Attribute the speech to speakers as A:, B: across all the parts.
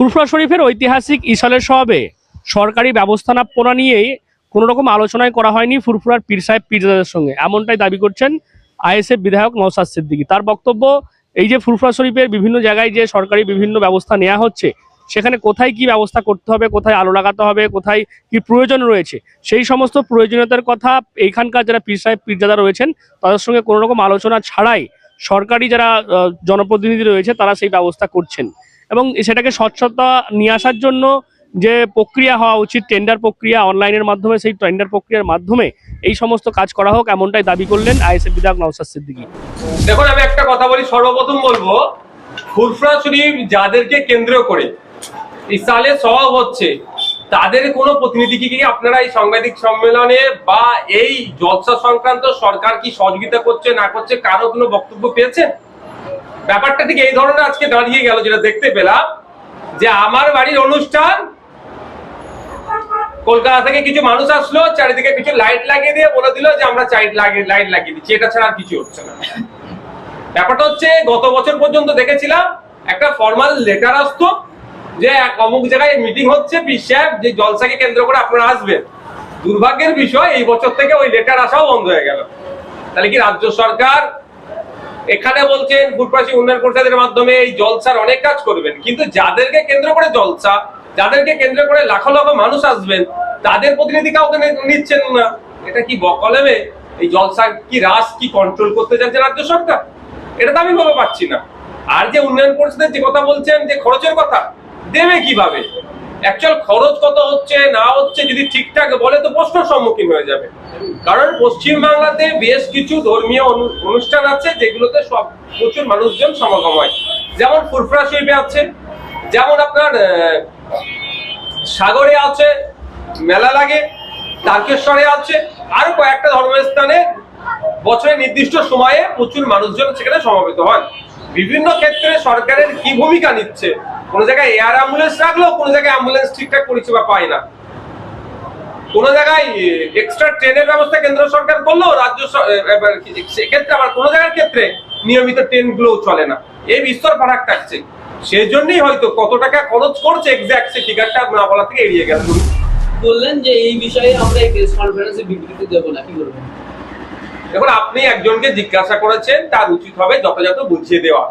A: ফুরফুরা শরীফের ঐতিহাসিক ইসালের সবে সরকারি ব্যবস্থাপনা নিয়েই কোনো রকম আলোচনায় করা হয়নি ফুরফুরার পীর সাহেব পীরজাদের সঙ্গে। এমনটাই দাবি করছেন আইএসএফ বিধায়ক নওসাদ সিদ্দিকী। তার বক্তব্য, এই যে ফুরফুরা শরীফের বিভিন্ন জায়গায় যে সরকারি বিভিন্ন ব্যবস্থা নেওয়া হচ্ছে, সেখানে কোথায় কি ব্যবস্থা করতে হবে, কোথায় আলো লাগাতে হবে, কোথায় কি প্রয়োজন রয়েছে, সেই সমস্ত প্রয়োজনীয়তার কথা এইখানকার যারা পীর সাহেব পীরজাদা রয়েছেন, তাদের সঙ্গে কোনো রকম আলোচনা ছাড়াই সরকারি যারা জনপ্রতিনিধি রয়েছে, তারা সেই ব্যবস্থা করছেন। এবং সেটাকে স্বচ্ছতা নিয়ে আসার জন্য যে প্রক্রিয়া হওয়া উচিত টেন্ডার প্রক্রিয়া অনলাইনের মাধ্যমে, সেই টেন্ডার প্রক্রিয়ার মাধ্যমে এই সমস্ত কাজ করা হোক এমনটাই দাবি করলেন আইএসএফ বিধায়ক নওসাদ সিদ্দিকী।
B: দেখুন, আমি একটা কথা বলি, সর্বপ্রথম বলব ফুরফুরা শরীফ যাদেরকে কেন্দ্র করে ইসালে সওয়াব হচ্ছে, তাদের কোনো প্রতিনিধিকে কি আপনারা এই সাংবাদিক সম্মেলনে বা এই জলসা সংক্রান্ত সরকার কি সহযোগিতা করছে, না করছে, কারও কোনো বক্তব্য পেয়েছেন? ব্যাপারটা ঠিক এই ধরনের আজকে দাঁড়িয়ে গেল যেটা দেখতে পেলাম, যে আমার বাড়ির অনুষ্ঠান, কলকাতা থেকে কিছু মানুষ আসলো, চারিদিকে কিছু লাইট লাগিয়ে দিয়ে বলে দিল যে আমরা চাইট লাইট লাগিয়ে দিচ্ছি। এটা ছাড়া আর কিছু হচ্ছে না। ব্যাপারটা হচ্ছে, গত বছর পর্যন্ত দেখেছিলাম, একটা ফর্মাল লেটার আসতো, যে এক অমুক জায়গায় মিটিং হচ্ছে সাহেব, যে জলসাকে কেন্দ্র করে আপনারা আসবেন। দুর্ভাগ্যের বিষয়, এই বছর থেকে ওই লেটার আসাও বন্ধ হয়ে গেল। তাহলে কি রাজ্য সরকার এখানে বলছেন ফুটপাসি উন্নয়ন পরিষদের মাধ্যমে এই জলসার অনেক কাজ করবেন। কিন্তু যাদেরকে কেন্দ্র করে জলসা, যাদেরকে কেন্দ্র করে লাখো লাখো মানুষ আসবেন, তাদের প্রতিনিধি কাউকে নিচ্ছেন না। এটা কি বকলেবে এই জলসা কি রাস কি কন্ট্রোল করতে চাইছে রাজ্য সরকার? এটা তো আমি ভেবে পাচ্ছি না। আর যে উন্নয়ন পরিষদের যে কথা বলছেন, যে খরচের কথা, দেবে কীভাবে? অ্যাকচুয়াল খরচ কত হচ্ছে, না হচ্ছে, যদি ঠিকঠাক বলে তো প্রশ্নের সম্মুখীন হয়ে যাবে। কারণ পশ্চিম বাংলাতে বেশ কিছু ধর্মীয় অনু- অনুষ্ঠান আছে, যেগুলোতে সব প্রচুর মানুষজন সমাগম হয়। যেমন ফুরফুরা শরীফে আছে, যেমন আপনার সাগরে আছে, মেলা লাগে, তারকেশ্বরে আছে, আরও কয়েকটা ধর্মস্থানে বছরের নির্দিষ্ট সময়ে প্রচুর মানুষজন সেখানে সমবেত হয় বিভিন্ন ক্ষেত্রে সরকারের কি ভূমিকা নিচ্ছে? কোন জায়গায় এয়ার অ্যাম্বুলেন্স রাখলেও কোন জায়গায় অ্যাম্বুলেন্স ঠিকঠাক পরিষেবা পায় না। কোন জায়গায় এক্সট্রা ট্রেনের ব্যবস্থা কেন্দ্র সরকার করল, রাজ্য সেক্ষেত্রে আবার কোন জায়গার ক্ষেত্রে নিয়মিত ট্রেনগুলো চলে না। এই বিস্তর ফারাক থাকছে। সেই জন্যই হয়তো কত টাকা খরচ করছে এক্সাক্ট সে ফিগারটা না বলা থেকে এড়িয়ে গেল।
C: বললেন যে এই বিষয়ে আমরা প্রেস কনফারেন্সে বিবৃতি দেবো না, কি বলবেন?
B: দেখুন, আপনি একজনকে জিজ্ঞাসা করেছেন, তার উচিত হবে যথাযথ বুঝিয়ে দেওয়া।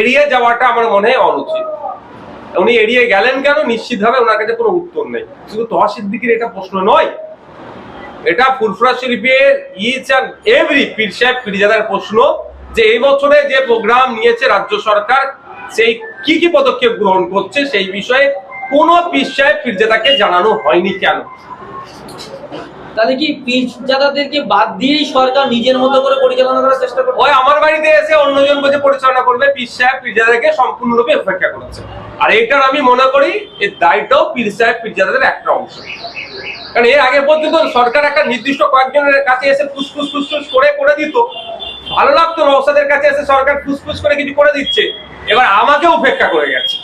B: এড়িয়ে যাওয়াটা আমার মনে হয় অনুচিত। উনি এড়িয়ে গেলেন কেন? নিশ্চিতভাবে ওনার কাছে কোনো উত্তর নেই। শুধু তহা সিদ্দিকির এটা প্রশ্ন নয়, এটা ফুরফুরা শরীফের ইচ অ্যান্ড এভরি পীর সাহেব, পীরজাদার প্রশ্ন যে এই বছরে যে প্রোগ্রাম নিয়েছে রাজ্য সরকার, সেই কি কি পদক্ষেপ গ্রহণ করছে সেই বিষয়ে কোনো পীর সাহেব, পীরজাদাকে জানানো হয়নি কেন?
C: তাহলে কি পীরজাদাদেরকে বাদ দিয়েই সরকার নিজের মতো করে পরিচালনা করার চেষ্টা করবে
B: ওই আমার বাড়িতে এসে অন্যজন বসে পরিচালনা করবে, পীর সাহেব, পীরজাদাকে সম্পূর্ণরূপে উপেক্ষা করেছে। আর এইটার আমি মনে করি, এর দায়টাও পীর সাহেব, পীরজাদাদের একটা অংশ। কারণ এর আগে পর্যন্ত সরকার একটা নির্দিষ্ট কয়েকজনের কাছে এসে ফুসফুস ফুসফুস করে করে দিত। ভালো লাগতো নওসাদের কাছে এসে সরকার ফুসফুস করে কিছু করে দিচ্ছে। এবার আমাকে উপেক্ষা করে গেছে।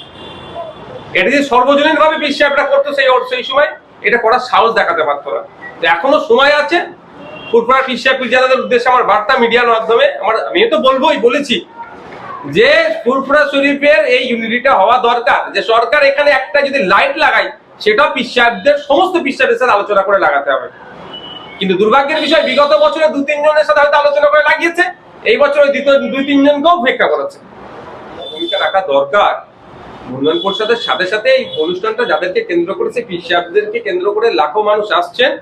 B: এটা যে সর্বজনীন ভাবে পীর সাহেবরা করতো সেই সেই সময়, এটা করার সাহস দেখাতে পারতো না। এখনও সময় আছে। ফুরফুরা সাহেব পীরজাদাদের উদ্দেশ্যে আমার বার্তা মিডিয়ার মাধ্যমে আমার আমি তো বলবোই, বলেছি যে ফুরফুরা শরীফের এই ইউনিটিটা হওয়া দরকার। যে সরকার এখানে একটা যদি লাইট লাগায়, সেটাও পীর সাহেবদের সমস্ত পীর সাহেবের সাথে আলোচনা করে লাগাতে হবে। কিন্তু দুর্ভাগ্যের বিষয়, বিগত বছরে দু তিনজনের সাথে হয়তো আলোচনা করে লাগিয়েছে। এই বছর দ্বিতীয় দুই তিনজনকেও উপেক্ষা করেছে। ভূমিকা রাখা দরকার। উন্নয়ন পরিষদের সাথে সাথে এই অনুষ্ঠানটা যাদেরকে কেন্দ্র করেছে পীর সাহেবদেরকে কেন্দ্র করে লাখো মানুষ আসছেন।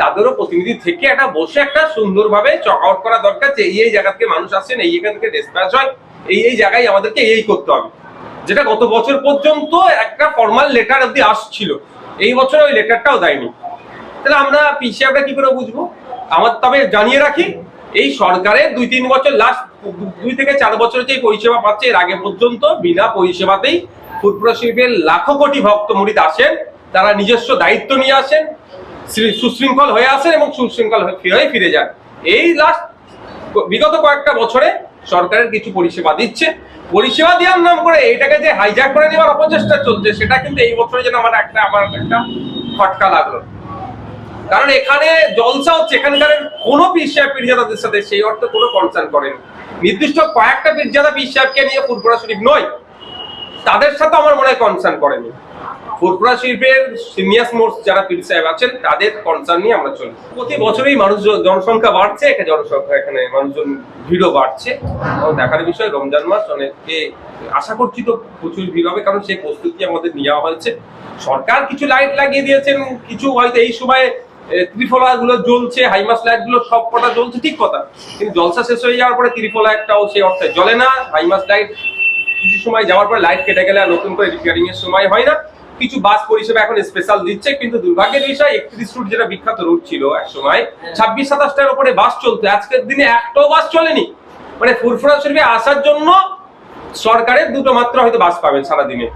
B: তাদেরও প্রতিনিধি থেকে একটা বসে একটা সুন্দরভাবে চক আউট করা দরকার যে এই এই জায়গা থেকে মানুষ আসছেন এই এখান থেকে ডিসপ্যাচ হয়, এই এই জায়গায় আমাদেরকে এই করতে হবে। যেটা গত বছর পর্যন্ত একটা ফর্মাল লেটার অব্দি আসছিল, এই বছর ওই লেটারটাও দেয়নি। তাহলে আমরা পিছিয়ে কি করে বুঝব? আমার তবে জানিয়ে রাখি, এই সরকারের দুই তিন বছর লাস্ট দুই থেকে চার বছর যে পরিষেবা পাচ্ছে, এর আগে পর্যন্ত বিনা পরিষেবাতেই ফুটপুরা শিল্পের লাখো কোটি ভক্ত মুড়িদ আসেন, তারা নিজস্ব দায়িত্ব নিয়ে আসেন সুশৃঙ্খল হয়ে আসেন এবং সুশৃঙ্খল হয়ে ফিরে যান। এই লাস্ট বিগত কয়েকটা বছরে সরকারের কিছু পরিষেবা দিচ্ছে। পরিষেবা দেওয়ার নাম করে এটাকে যে হাইজ্যাক করে নেওয়ার অপচেষ্টা চলছে, সেটা কিন্তু এই বছরে যেন আমার একটা আমার একটা খটকা লাগল। কারণ এখানে জলসা হচ্ছে এখানকার কোনো পীর সাহেব পীরজাদাদের সাথে সেই অর্থে কোনো কনসার্ন করেন। নির্দিষ্ট কয়েকটা পীরজাদা পীর নিয়ে ফুরফুরা শরীফ নয়, তাদের সাথে আমার মনে হয় কনসার্ন করেনি। শিল্পের সিনিয়র যারা আছেন, তাদের কনসার্ন নিয়ে আমরা চলি প্রতি বছরই মানুষ জনসংখ্যা বাড়ছে জনসংখ্যা এখানে মানুষজন ভিড়ও বাড়ছে। দেখার বিষয়, রমজান মাস আশা করছি তো প্রচুর ভিড় হবে, কারণ সেই প্রস্তুতি আমাদের নেওয়া হয়েছে। সরকার কিছু লাইট লাগিয়ে দিয়েছেন, কিছু হয়তো এই সময় ত্রিফলা গুলো জ্বলছে, হাইমাস লাইটগুলো সব কটা জ্বলছে, ঠিক কথা। কিন্তু জলসা শেষ হয়ে যাওয়ার পরে ত্রিফলা একটাও সেই অর্থে জ্বলে না, হাইমাস লাইট কিছু সময় যাওয়ার পরে লাইট কেটে গেলে আর নতুন করে রিপেয়ারিং এর সময় হয় না। কিছু বাস পরিষেবা এখন স্পেশাল দিচ্ছে কিন্তু দুর্ভাগ্যের বিষয় একত্রিশ রুট যেটা বিখ্যাত রুট ছিল এক সময় ছাব্বিশ সাতাশটার উপরে বাস চলতো। আজকের দিনে একটাও বাস চলেনি। মানে ফুরফুরা শরীফে আসার জন্য সরকারের দুটো মাত্র হয়তো বাস পাবেন সারাদিনে।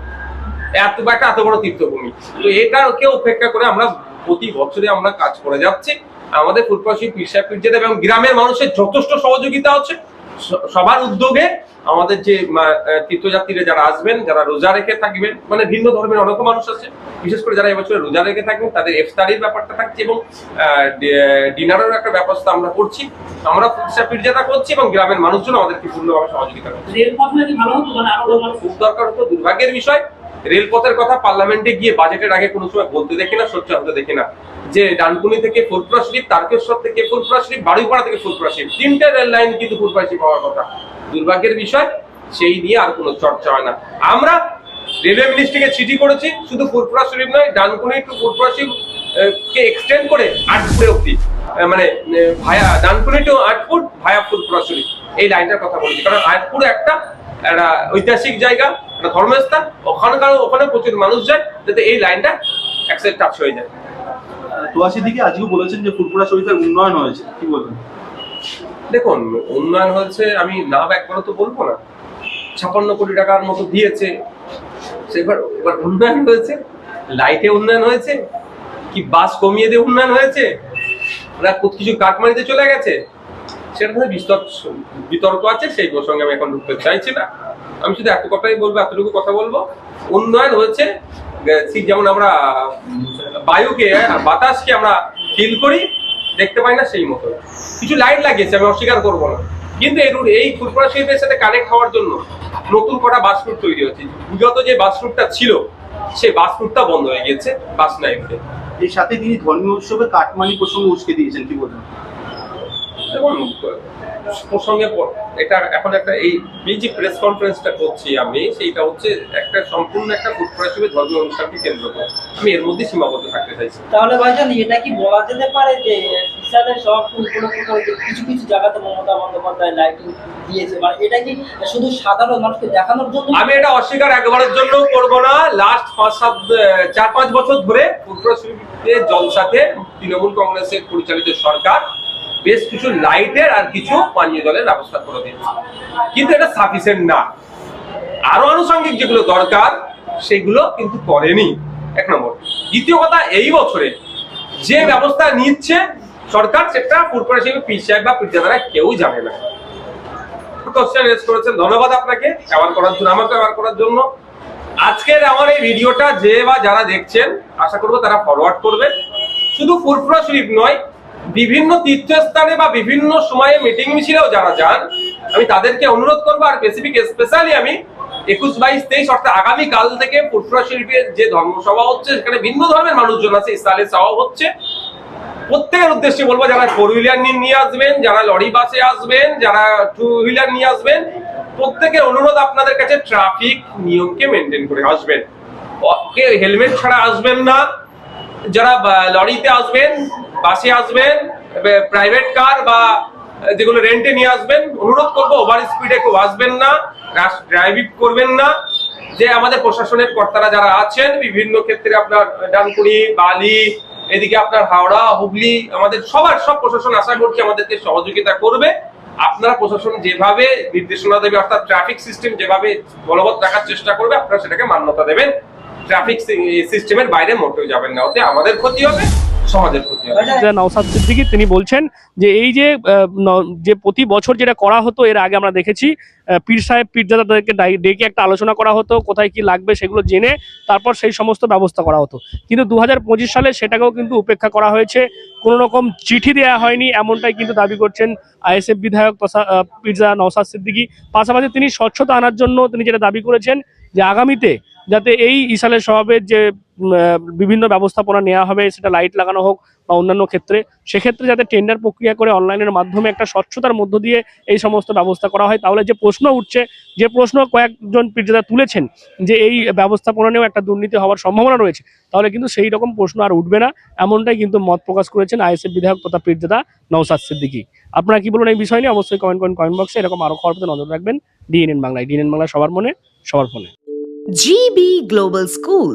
B: এত একটা এত বড় তীর্থভূমি। তো এটাকে উপেক্ষা করে আমরা প্রতি বছরে আমরা কাজ করে যাচ্ছি। আমাদের পিসা পিরজাদা এবং গ্রামের মানুষের যথেষ্ট সহযোগিতা হচ্ছে। সবার উদ্যোগে আমাদের যে তীর্থযাত্রীরা যারা আসবেন যারা রোজা রেখে থাকবেন মানে ভিন্ন ধর্মের অনেক মানুষ আছে বিশেষ করে যারা এবছর রোজা রেখে থাকবেন তাদের ইফতারির ব্যাপারটা থাকছে এবং ডিনারের একটা ব্যবস্থা আমরা করছি। আমরা পিসা পিরজাদা করছি এবং গ্রামের মানুষজন আমাদেরকে পূর্ণভাবে সহযোগিতা করছে।
A: মানে
B: খুব দরকার হতো দুর্ভাগ্যের বিষয়। রেলপথের কথা পার্লামেন্টে গিয়ে বাজেটের আগে কোনো সময় বলতে দেখি না, সহ্য হতে দেখি না। যে ডানকুনি থেকে ফুলপুরা শরীফ তারকেশ্বর থেকে ফুলপুরা শরীফ বাড়িপাড়া থেকে ফুলপুরা শরীফ তিনটে রেল লাইন কিন্তু ফুলপুরা শরীফ হওয়ার কথা। দুর্ভাগ্যের বিষয়, সেই নিয়ে আর কোনো চর্চা হয় না। আমরা রেলওয়ে মিনিস্ট্রিকে চিঠি করেছি, শুধু ফুলপুরা শরীফ নয়, ডানকুনি টু ফুলপুরা শরীফ কে এক্সটেন্ড করে আটপুরে অব্দি মানে via, Dankuni to Atpur via Phulpura Sharif এই লাইনটার কথা বলছি। কারণ আটপুর একটা একটা ঐতিহাসিক জায়গা একটা ধর্মস্থান ওখানকার ওখানে প্রচুর মানুষ যায় যাতে এই লাইনটা একসাথে টাচ হয়ে যায়।
D: তোয়াশি দিকে আজকেও বলেছেন যে ফুরফুরা শরীফের উন্নয়ন হয়েছে কি বলবেন?
B: দেখুন উন্নয়ন হয়েছে আমি না একবারও তো বলব না। ছাপান্ন কোটি টাকার মতো দিয়েছে। সেবার এবার উন্নয়ন হয়েছে লাইটে উন্নয়ন হয়েছে কি বাস কমিয়ে দিয়ে উন্নয়ন হয়েছে? ওরা কিছু কাটমারিতে চলে গেছে? সেটা বিস্তর বিতর্ক আছে, সেই প্রসঙ্গে আমি এখন ঢুকতে চাইছি না। আমি শুধু এত কথাই বলব, এতটুকু কথা বলব। উন্নয়ন হয়েছে ঠিক যেমন আমরা, বায়ুকে, বাতাসকে আমরা ফিল করি, দেখতে পাই না সেই মতো। কিছু লাইট লাগিয়েছে, আমি অস্বীকার করব না। কিন্তু এই রুট এই ফুরফুরা শিল্পের সাথে কানেক্ট হওয়ার জন্য নতুন কটা বাস রুট তৈরি হচ্ছে বিগত যে বাস ছিল, সেই বাস রুটটা বন্ধ হয়ে গেছে বাস নাই
D: এর সাথে তিনি ধর্মীয় উৎসবে কাটমানি প্রসঙ্গ উস্কে দিয়েছেন, কি বলবেন?
B: এবং প্রসঙ্গে এটা এখন একটা এই এই যে প্রেস কনফারেন্সটা করছি আমি সেইটা হচ্ছে একটা সম্পূর্ণ একটা ফুটবল হিসেবে ধর্মীয় অনুষ্ঠানকে কেন্দ্র করে। আমি এর মধ্যে সীমাবদ্ধ থাকতে চাইছি।
C: তাহলে ভাইজান এটা কি বলা যেতে পারে যে কিছু কিছু জায়গাতে মমতা বন্দ্যোপাধ্যায় লাইটিং দিয়েছে? মানে এটা কি শুধু সাধারণ মানুষকে দেখানোর জন্য?
B: আমি এটা অস্বীকার একবারের জন্য করব না। লাস্ট পাঁচ সাত চার পাঁচ বছর ধরে ফুটবল জলসাতে তৃণমূল কংগ্রেসের পরিচালিত সরকার বেশ কিছু লাইটের আর কিছু পানীয় জলের ব্যবস্থা করে দিয়েছে। কিন্তু এটা সাফিসিয়েন্ট না। আরও আনুষঙ্গিক যেগুলো দরকার, সেগুলো কিন্তু করেনি। এক নম্বর। দ্বিতীয় কথা, এই বছরে যে ব্যবস্থা নিচ্ছে সরকার, সেটা ফুটবল হিসেবে পিস সাহেব বা পিজ্জাদারা কেউ জানে না। কোশ্চেন করেছেন। ধন্যবাদ আপনাকে অ্যাওয়ার করার জন্য, আমাকে অ্যাওয়ার করার জন্য। আজকের আমার এই ভিডিওটা যে বা যারা দেখছেন, আশা করব তারা ফরওয়ার্ড করবেন। শুধু ফুরফুরা শরীফ নয় বিভিন্ন তীর্থস্থানে বা বিভিন্ন সময়ে মিটিং মিছিলেও যারা যান, আমি তাদেরকে অনুরোধ করব, আর স্পেসিফিক স্পেশালি আমি একুশ বাইশ তেইশ, অর্থাৎ আগামীকাল থেকে ফুরফুরা শরীফের যে ধর্মসভা হচ্ছে, সেখানে ভিন্ন ধর্মের মানুষজন আছে ইসলামের সভা হচ্ছে। প্রত্যেকের উদ্দেশ্যে বলব, যারা ফোর হুইলার নিয়ে আসবেন, যারা লরি বাসে আসবেন, যারা টু হুইলার নিয়ে আসবেন, প্রত্যেকের অনুরোধ আপনাদের কাছে ট্রাফিক নিয়মকে মেনটেন করে আসবেন। হেলমেট ছাড়া আসবেন না, যারা লরিতে আসবেন বাসে আসবেন প্রাইভেট কার বা যেগুলো রেন্টে নিয়ে আসবেন, অনুরোধ করব ওভার স্পিডে কেউ আসবেন না ড্রাইভিং করবেন না। যে আমাদের প্রশাসনের কর্তারা যারা আছেন, বিভিন্ন ক্ষেত্রে আপনার ডানকুনি, বালি, এদিকে আপনার হাওড়া, হুগলি, আমাদের সবার, সব প্রশাসন আশা করছি আমাদেরকে সহযোগিতা করবে। আপনারা প্রশাসন যেভাবে নির্দেশনা দেবে, অর্থাৎ ট্রাফিক সিস্টেম যেভাবে বলবৎ রাখার চেষ্টা করবে, আপনারা সেটাকে মান্যতা দেবেন। ট্রাফিক সিস্টেমের বাইরে মোটেও যাবেন না, ওতে আমাদের ক্ষতি হবে। সমাজের ক্ষতি হবে
A: নওসাদ সিদ্দিকী তিনি বলছেন যে এই যে যে প্রতি বছর যেটা করা হতো এর আগে আমরা দেখেছি পীর সাহেব পীরজাদাদেরকে ডাই- ডেকে একটা আলোচনা করা হতো কোথায় কি লাগবে সেগুলো জেনে তারপর সেই সমস্ত ব্যবস্থা করা হতো। কিন্তু দু হাজার পঁচিশ সালে সেটাকেও কিন্তু উপেক্ষা করা হয়েছে। কোনো রকম চিঠি দেওয়া হয়নি এমনটাই কিন্তু দাবি করছেন আইএসএফ বিধায়ক পীরজা নওসাদ সিদ্দিকী। পাশাপাশি তিনি স্বচ্ছতা আনার জন্য তিনি যেটা দাবি করেছেন যে আগামীতে যাতে এই ইসালের স্বভাবের যে বিভিন্ন ব্যবস্থাপনা নেওয়া হবে সেটা লাইট লাগানো হোক বা অন্যান্য ক্ষেত্রে। সেক্ষেত্রে যাতে টেন্ডার প্রক্রিয়া করে অনলাইনের মাধ্যমে একটা স্বচ্ছতার মধ্য দিয়ে এই সমস্ত ব্যবস্থা করা হয় তাহলে যে প্রশ্ন উঠছে যে প্রশ্ন কয়েকজন পীরজাদা তুলেছেন যে এই ব্যবস্থাপনা নিয়েও একটা দুর্নীতি হওয়ার সম্ভাবনা রয়েছে তাহলে কিন্তু সেই রকম প্রশ্ন আর উঠবে না। এমনটাই কিন্তু মত প্রকাশ করেছেন আইএসএফ বিধায়ক তথা পীরজাদা নৌসাদ সিদ্দিকী। আপনারা কি বলুন এই বিষয় নিয়ে? অবশ্যই কমেন্ট করেন কমেন্ট বক্সে এরকম আরও খবর নজর রাখবেন। ডিএনএন বাংলায়। ডিএনএন বাংলা সবার মনে সবার ফোনে।
E: GB Global School,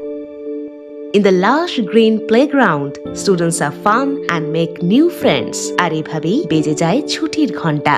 E: In the lush green playground, students are fun and make new friends. আর এভাবেই বেজে যায় ছুটির ঘন্টা